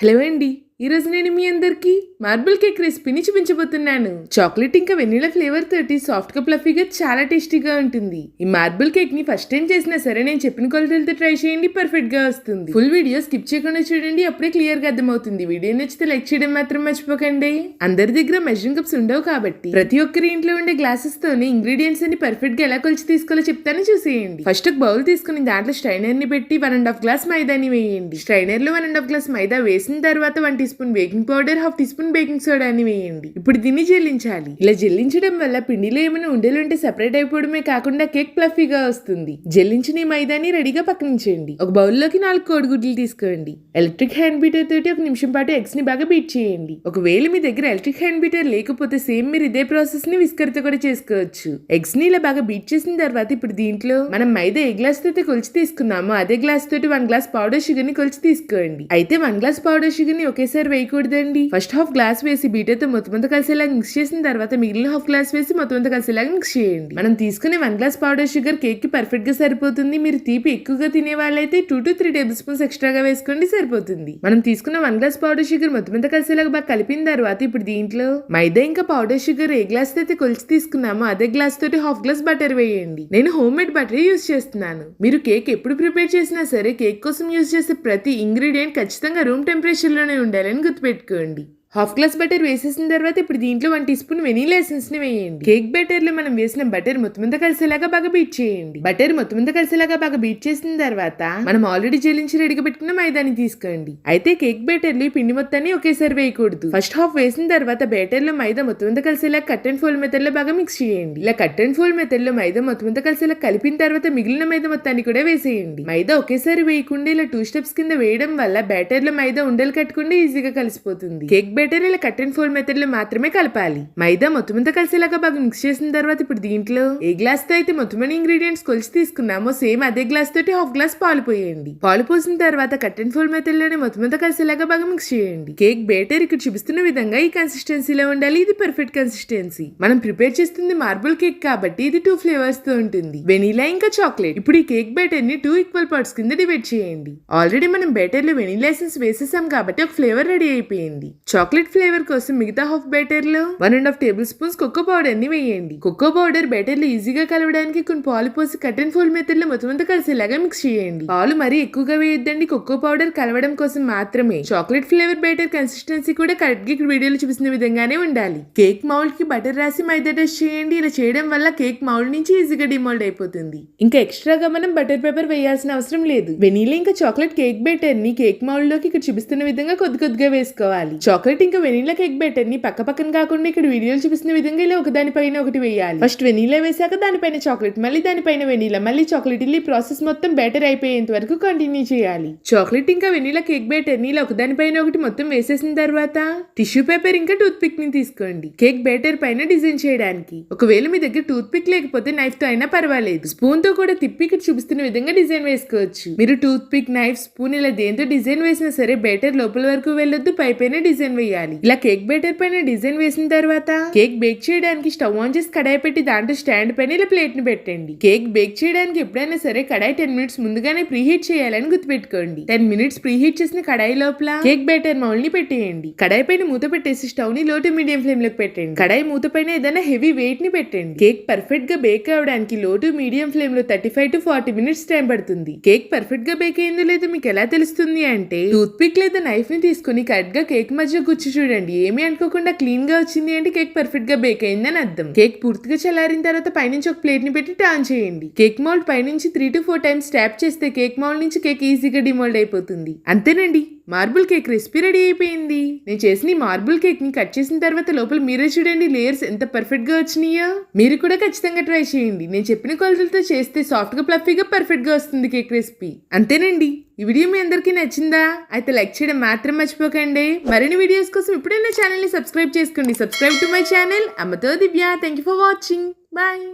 Hello అండి. ఈరోజు నేను మీ అందరికీ మార్బుల్ కేక్ రెసిపీని చూపించబోతున్నాను. చాక్లెట్ ఇంకా వెనీలా ఫ్లేవర్ తోటి సాఫ్ట్గా ఫ్లఫీగా చాలా టేస్టీగా ఉంటుంది. ఈ మార్బుల్ కేక్ని ఫస్ట్ టైం చేసినా సరే నేను చెప్పిన కొలతలతో ట్రై చేయండి పర్ఫెక్ట్గా వస్తుంది. ఫుల్ వీడియో స్కిప్ చేయకుండా చూడండి అప్పుడే క్లియర్గా అర్థమవుతుంది. వీడియో నచ్చితే లైక్ చేయడం మాత్రం మర్చిపోకండి. అందరి దగ్గర మెజరింగ్ కప్స్ ఉండవు కాబట్టి ప్రతి ఒక్కరి ఇంట్లో ఉండే గ్లాసెస్ తోనే ఇంగ్రీడియంట్స్ అన్ని పర్ఫెక్ట్గా ఎలా కొలిచి తీసుకోవాలో చెప్తాను చూసేయండి. ఫస్ట్ ఒక బౌల్ తీసుకుని దాంట్లో స్ట్రైనర్ని పెట్టి వన్ అండ్ హాఫ్ గ్లాస్ మైదాని వేయండి. స్ట్రైనర్లో one and half glass maida వేసిన తర్వాత వంటి spoon baking powder half teaspoon baking soda అని వేయండి. ఇప్పుడు దీన్ని జల్లించాలి. ఇలా జల్లించడం వల్ల పిండిలో ఏమైనా ఉండలు ఉంటే సెపరేట్ అయిపోవడమే కాకుండా కేక్ ప్లఫీగా వస్తుంది. జల్లించిన ఈ మైదాని రెడీగా పక్కనించండి ఒక బౌల్లోకి నాలుగు కోడిగుడ్లు తీసుకోండి. ఎలక్ట్రిక్ హ్యాండ్ బీటర్ తోటి ఒక నిమిషం పాటు ఎగ్స్ని బాగా బీట్ చేయండి. ఒకవేళ మీ దగ్గర ఎలక్ట్రిక్ హ్యాండ్ బీటర్ లేకపోతే సేమ్ మీరు ఇదే ప్రాసెస్ని విస్కర్ కూడా చేసుకోవచ్చు. ఎగ్స్ని ఇలా బాగా బీట్ చేసిన తర్వాత ఇప్పుడు దీంట్లో మనం మైదా ఏ గ్లాస్ తోటి కొలిచి తీసుకున్నామో అదే గ్లాస్ తోటి వన్ గ్లాస్ పౌడర్ షుగర్ని కొలిచి తీసుకోండి. అయితే వన్ గ్లాస్ పౌడర్ షుగర్ని ఒకేసారి వేయకూడదండి. ఫస్ట్ హాఫ్ గ్లాస్ వేసి బీటర్ మొత్తం అంతా కలిసేలాగా మిక్స్ చేసిన తర్వాత మిగిలిన హాఫ్ గ్లాస్ వేసి మొత్తం అంతా కలిసేలాగా మిక్స్ చేయండి. మనం తీసుకునే వన్ గ్లాస్ పౌడర్ షుగర్ కేక్కి పర్ఫెక్ట్గా సరిపోతుంది. మీరు తీపి ఎక్కువగా తినే వాళ్ళైతే two to three tablespoons ఎక్స్ట్రాగా వేసుకోండి సరిపోతుంది. మనం తీసుకున్న వన్ గ్లాస్ పౌడర్ షుగర్ మొత్తం అంతా కలిసేలాగా బాగా కలిపిన తర్వాత ఇప్పుడు దీంట్లో మైదా ఇంకా పౌడర్ షుగర్ ఏ గ్లాస్ అయితే కొలిచి తీసుకున్నామో అదే గ్లాస్ తోటి హాఫ్ గ్లాస్ బటర్ వేయండి. నేను హోమ్ మేడ్ బటర్ యూస్ చేస్తున్నాను. మీరు కేక్ ఎప్పుడు ప్రిపేర్ చేసినా సరే కేక్ కోసం యూస్ చేసే ప్రతి ఇంగ్రీడియంట్ ఖచ్చితంగా రూమ్ టెంపరేచర్లోనే ఉండాలని గుర్తుపెట్టుకోండి. హాఫ్ గ్లాస్ బటర్ వేసేసిన తర్వాత ఇప్పుడు దీంట్లో వన్ టీ స్పూన్ వెనీలా ఎసెన్స్ని వేయండి. కేక్ బటర్లో మనం వేసిన బటర్ మొత్తం అంతా కలిసేలాగా బాగా బీట్ చేయండి. బటర్ మొత్తం అంతా కలిసేలాగా బాగా బీట్ చేసిన తర్వాత మనం ఆల్రెడీ జలించి రెడీగా పెట్టుకున్న మైదాని తీసుకోండి. అయితే కేక్ బేటర్ ఈ పిండి మొత్తాన్ని ఒకేసారి వేయకూడదు. ఫస్ట్ హాఫ్ వేసిన తర్వాత బ్యాటర్లో మైదా మొత్తం అంతా కలిసేలా కట్ అండ్ ఫోల్ మెథడ్ బాగా మిక్స్ చేయండి. ఇలా కట్ అండ్ ఫోల్ మెథడ్లో మైదా మొత్తం అంతా కలిసేలా కలిపిన తర్వాత మిగిలిన మైదా మొత్తాన్ని కూడా వేసేయండి. మైదా ఒకేసారి వేయకుండా ఇలా టూ స్టెప్స్ కింద వేయడం వల్ల బ్యాటర్లో మైదా ఉండలు కట్టకుండా ఈజీగా కలిసిపోతుంది. కేక్ బెటర్ ఇలా కట్ అండ్ ఫోల్డ్ మెథడ్లో మాత్రమే కలపాలి. మైదా మొత్తం అంతా కలిసేలాగా బాగా మిక్స్ చేసిన తర్వాత ఇప్పుడు దీంట్లో ఏ గ్లాస్తో అయితే మొత్తమైన ఇంగ్రీడియంట్స్ కొలిచి తీసుకున్నామో సేమ్ అదే గ్లాస్ తోటి హాఫ్ గ్లాస్ పాలు పోయండి. పాలు పోసిన తర్వాత కట్ అండ్ ఫోల్డ్ మెథడ్లోనే మొత్తం అంతా కలిసేలాగా బాగా మిక్స్ చేయండి. కేక్ బేటర్ ఇక్కడ చూపిస్తున్న విధంగా ఈ కన్సిస్టెన్సీలో ఉండాలి. ఇది పర్ఫెక్ట్ కన్సిస్టెన్సీ మనం ప్రిపేర్ చేస్తుంది మార్బుల్ కేక్ కాబట్టి ఇది టూ ఫ్లేవర్స్తో ఉంటుంది. వెనీలా ఇంకా చాక్లెట్ ఇప్పుడు ఈ కేక్ బేటర్ని టూ ఈక్వల్ పార్ట్స్ కింద డివైడ్ చేయండి. ఆల్రెడీ మనం బేటర్లో వెనీలా ఎసెన్స్ వేసేసాం కాబట్టి ఒక ఫ్లేవర్ రెడీ అయిపోయింది. చాక్లెట్ చాక్లెట్ ఫ్లేవర్ కోసం మిగతా half బ్యాటర్లో one and half tablespoons cocoa పౌడర్ని వేయండి. కొక్కో పౌడర్ బ్యాటర్లో ఈజీగా కలవడానికి కొన్ని పాలు పోసి కట్ అండ్ ఫోల్డ్ మెథడ్లో మొత్తం అంతా కలిసేలాగా మిక్స్ చేయండి. పాలు మరీ ఎక్కువగా వేయొద్దండి. కొక్కో పౌడర్ కలవడం కోసం మాత్రమే. చాక్లెట్ ఫ్లేవర్ బేటర్ కన్సిస్టెన్సీ కూడా కరెక్ట్గా వీడియోలో చూపిస్తున్న విధంగానే ఉండాలి. కేక్ మౌల్డ్కి బటర్ రాసి మైదా టెస్ట్ చేయండి. ఇలా చేయడం వల్ల కేక్ మౌల్డ్ నుంచి ఈజీగా డిమోల్డ్ అయిపోతుంది. ఇంకా ఎక్స్ట్రాగా మనం బటర్ పేపర్ వేయాల్సిన అవసరం లేదు. వెనీలా ఇంకా చాక్లెట్ కేక్ బ్యాటర్ని కేక్ మౌల్డ్లోకి ఇక్కడ చూపిస్తున్న విధంగా కొద్ది కొద్దిగా వేసుకోవాలి. చాక్లెట్ ఇంకా వెనీలా కేక్ బేటర్. ని పక్క పక్కన కాకుండా ఇక్కడ వీడియోలు చూపిస్తున్న విధంగా ఇలా ఒక దానిపైన ఒకటి వేయాలి. ఫస్ట్ వెనీలా వేసాక దానిపైన చాక్లెట్ మళ్ళీ దానిపైన వెనీలా మళ్ళీ చాక్లెట్. ఇలా ప్రాసెస్ మొత్తం బెటర్ అయిపోయేంత వరకు కంటిన్యూ చేయాలి. చాక్లెట్ ఇంకా వెనీలా కేక్ బెటర్. ని ఇలా ఒకదానిపైన ఒకటి మొత్తం వేసేసిన తర్వాత టిష్యూ పేపర్ ఇంకా టూత్ పిక్ని తీసుకోండి. కేక్ బెటర్ పైన డిజైన్ చేయడానికి. ఒకవేళ మీ దగ్గర టూత్ పిక్ లేకపోతే నైఫ్తో అయినా పర్వాలేదు. స్పూన్తో కూడా తిప్పి ఇక్కడ చూపిస్తున్న విధంగా డిజైన్ వేసుకోవచ్చు. మీరు టూత్ పిక్ నైఫ్ స్పూన్ ఇలా దేంతో డిజైన్ వేసినా సరే బెటర్ లోపల వరకు వెళ్ళొద్దు పైపైన డిజైన్ వేయాలి ఇలా కేక్ బేటర్ పైన డిజైన్ వేసిన తర్వాత కేక్ బేక్ చేయడానికి స్టవ్ ఆన్ చేసి కడాయి పెట్టి దాంట్లో స్టాండ్ పైన ఇలా ప్లేట్ని పెట్టండి. కేక్ బేక్ చేయడానికి ఎప్పుడైనా సరే కడాయి టెన్ మినిట్స్ ముందుగానే ప్రీహీట్ చేయాలని గుర్తుపెట్టుకోండి. టెన్ మినిట్స్ ప్రీహీట్ చేసిన కడాయి లోపల కేక్ బేటర్ మౌల్ని పెట్టేయండి. కడాయి పైన మూత పెట్టేసి స్టవ్ని లో టు మీడియం ఫ్లేమ్లోకి పెట్టండి. కడాయి మూత పైన ఏదైనా హెవీ వెయిట్ని పెట్టండి. కేక్ పర్ఫెక్ట్గా బేక్ అవడానికి లో టు మీడియం ఫ్లేమ్లో thirty five to forty minutes time పడుతుంది. కేక్ పర్ఫెక్ట్గా బేక్ అయిందో లేదో మీకు ఎలా తెలుస్తుంది అంటే టూత్ పిక్ లేదా నైఫ్ని తీసుకుని కరెక్ట్గా కేక్ మధ్య గుచ్చి చూడండి. ఏమీ అనుకోకుండా క్లీన్గా వచ్చింది అంటే కేక్ పర్ఫెక్ట్గా బేక్ అయిందని అర్థం. కేక్ పూర్తిగా చల్లారిన తర్వాత పైనుంచి ఒక ప్లేట్ని పెట్టి టర్న్ చేయండి. కేక్ మౌల్డ్ పైనుంచి three to four times tap చేస్తే కేక్ మౌల్డ్ నుంచి కేక్ ఈజీగా డిమోల్డ్ అయిపోతుంది. అంతేనండి. మార్బుల్ కేక్ రెసిపీ రెడీ అయిపోయింది. నేను చేసిన ఈ మార్బుల్ కేక్ని కట్ చేసిన తర్వాత లోపల మీరే చూడండి లేయర్స్ ఎంత పర్ఫెక్ట్గా వచ్చినాయో. మీరు కూడా ఖచ్చితంగా ట్రై చేయండి. నేను చెప్పిన కొలతలతో చేస్తే సాఫ్ట్గా ప్లఫీగా పర్ఫెక్ట్గా వస్తుంది కేక్ రెసిపీ. అంతేనండి. ఈ వీడియో మీ అందరికీ నచ్చిందా? అయితే లైక్ చేయడం మాత్రం మర్చిపోకండి. మరిన్ని వీడియోస్ కోసం ఇప్పుడే నా సబ్స్క్రైబ్ చేసుకోండి. Subscribe to my channel. అమ్మతో Divya. Thank you for watching bye